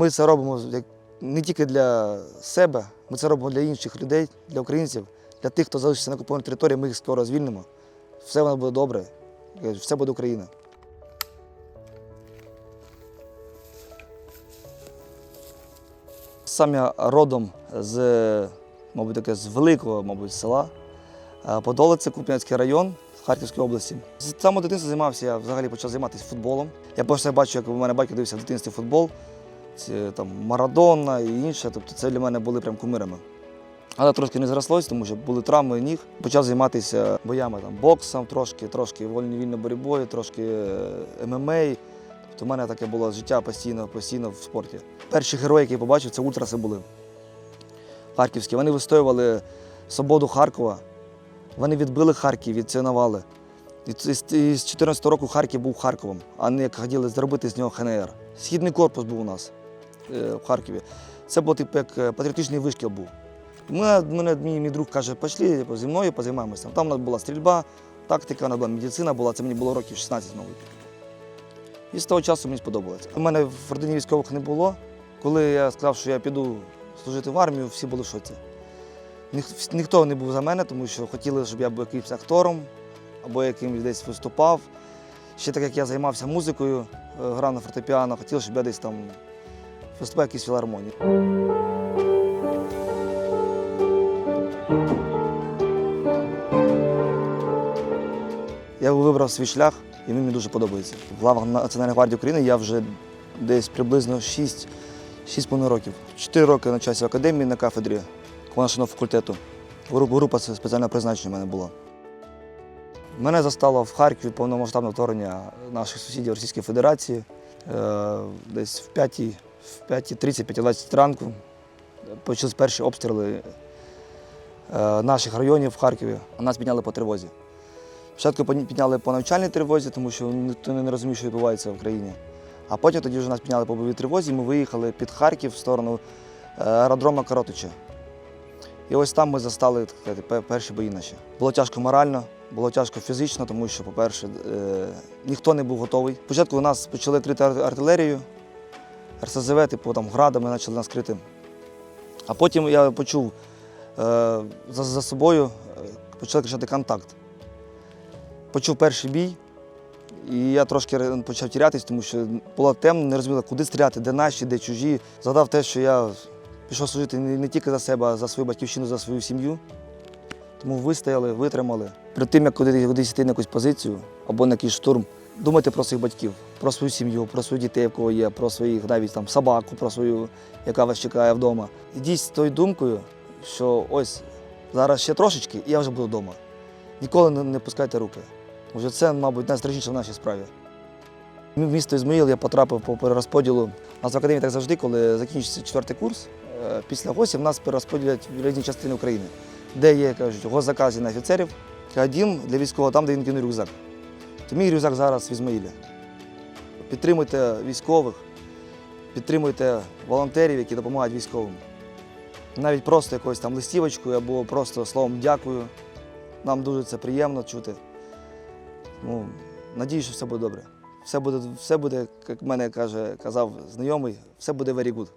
Ми це робимо не тільки для себе, ми це робимо для інших людей, для українців, для тих, хто залишиться на окупованій території, ми їх скоро звільнимо. Все воно буде добре, все буде Україна. Сам я родом з, мабуть, таке, з великого мабуть, села. Е, Подоле Куп'янський район Харківської області. З самого дитинства займався, я взагалі почав займатися футболом. Я просто бачу, як у мене батько дивився в дитинстві футбол, це, там, Марадона і інше. Тобто це для мене були прям кумирами. Але трошки не зрослось, тому що були травми ніг. Почав займатися боями там, боксом, трошки, трошки вольно-вільною боротьбою, трошки е, ММА. Тобто в мене таке було життя постійно, постійно в спорті. Перші герої, які я побачив, це ультраси були. Харківські. Вони вистоювали свободу Харкова. Вони відбили Харків, відцінували. І з 2014 року Харків був Харковом, а не як хотіли зробити з нього ХНР. Східний корпус був у нас в Харкові. Це був типу як е, патріотичний вишкіл був. Мене, мене мій, мій друг каже, пішли зі мною позаймаємося. Там у нас була стрільба, тактика, у нас була медицина була, це мені було років 16, мабуть. І з того часу мені сподобалося. У мене в родині військових не було. Коли я сказав, що я піду служити в армію, всі були в шоці. Ніх- Ніхто не був за мене, тому що хотіли, щоб я був якимось актором або якимось десь виступав. Ще так як я займався музикою, е, грав на фортепіано, хотіли, щоб я десь там виступав в якійсь філармонії. Я вибрав свій шлях і він мені дуже подобається. В лавах Національної гвардії України я вже десь приблизно 6, 6,5 років. 4 роки навчався в академії на кафедрі командного факультету. Гру- Група це спеціальне призначення в мене була. Мене застало в Харкові повномасштабне вторгнення наших сусідів Російської Федерації. Е, Десь в 5, в 5.30, 5.20 ранку почались перші обстріли е, наших районів в Харкові. Нас підняли по тривозі. Спочатку підняли по навчальній тривозі, тому що ніхто не розумів, що відбувається в країні. А потім тоді вже нас підняли по бойовій тривозі, і ми виїхали під Харків в сторону е, аеродрома Коротича. І ось там ми застали так перші бої наші. Було тяжко морально, було тяжко фізично, тому що, по-перше, е, ніхто не був готовий. Спочатку у нас почали крити ар- артилерію, РСЗВ, типу там градами почали нас крити. А потім я почув е, за, за собою, е, почали кричати контакт. Почув перший бій, і я трошки почав тірятись, тому що було темно, не розуміла, куди стріляти, де наші, де чужі. Згадав те, що я пішов служити не, тільки за себе, а за свою батьківщину, за свою сім'ю. Тому вистояли, витримали. Перед тим, як куди- кудись йти на якусь позицію або на якийсь штурм, думайте про своїх батьків, про свою сім'ю, про своїх дітей, в кого є, про своїх навіть там собаку, про свою, яка вас чекає вдома. Ідіть з тою думкою, що ось зараз ще трошечки, і я вже буду вдома. Ніколи не, пускайте руки. Вже це, мабуть, найстрашніше в нашій справі. В місто Ізмаїл я потрапив по перерозподілу. У нас в академії так завжди, коли закінчиться четвертий курс, е, після госів нас перерозподілять в різні частини України, де є, кажуть, госзакази на офіцерів, а для військового там, де він кинув рюкзак. То мій рюкзак зараз в Ізмаїлі. Підтримуйте військових, підтримуйте волонтерів, які допомагають військовим. Навіть просто якоюсь там листівочкою або просто словом дякую. Нам дуже це приємно чути. Ну, надію, що все буде добре. Все буде, все буде, як мене каже, казав знайомий, все буде very good.